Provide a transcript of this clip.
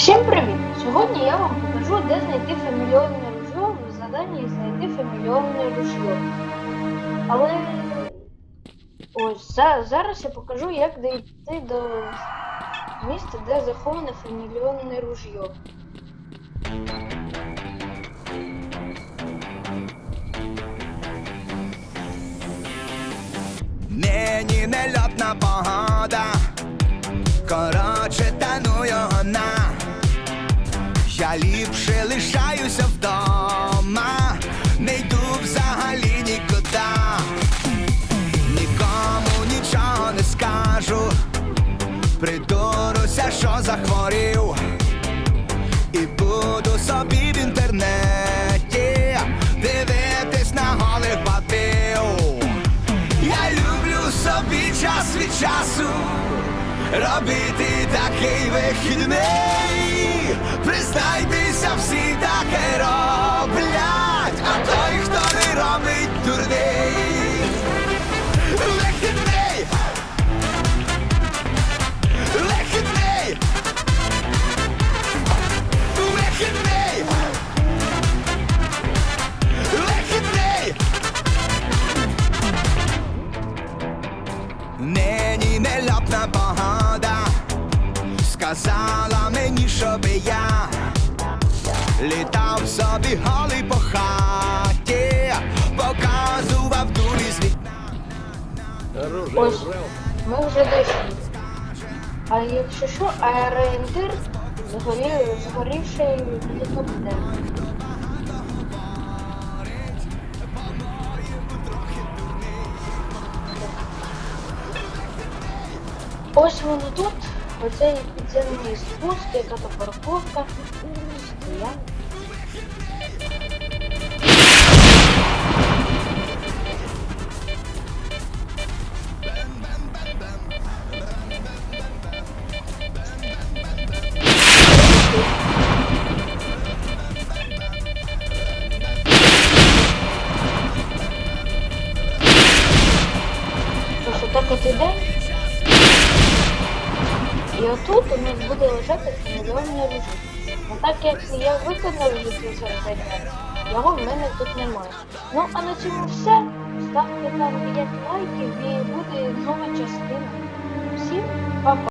Всім привіт! Сьогодні я вам покажу, де знайти фамільйонне ружьо в заданні знайти фамільйонне ружьо. Але ось за- зараз я покажу, як дійти до місця, де заховане фамільйонне ружьо. Нині нельотна Ліпше лишаюся вдома, не йду взагалі нікуди. Нікому нічого не скажу, придуруся, що захворів, і буду собі в інтернеті дивитись на голих бабів. Я люблю собі час від часу робити такий вихідний. Сказала мені, щоб я літав собі голий по хаті, показував дурі з вікна. Ми вже дійшли. А якщо що, аероориєнтир згорів, згорівший гелікоптер. Ось воно тут, оцей підземний спуск, яка то парковка. Стоянка. Отак от іде. Отут у нас буде лежати мільйонний режим. Ну так як я виконав це завдання, його в мене тут немає. Ну а на цьому все. Ставте нам 5 лайків і буде нова частина. Всім па-па!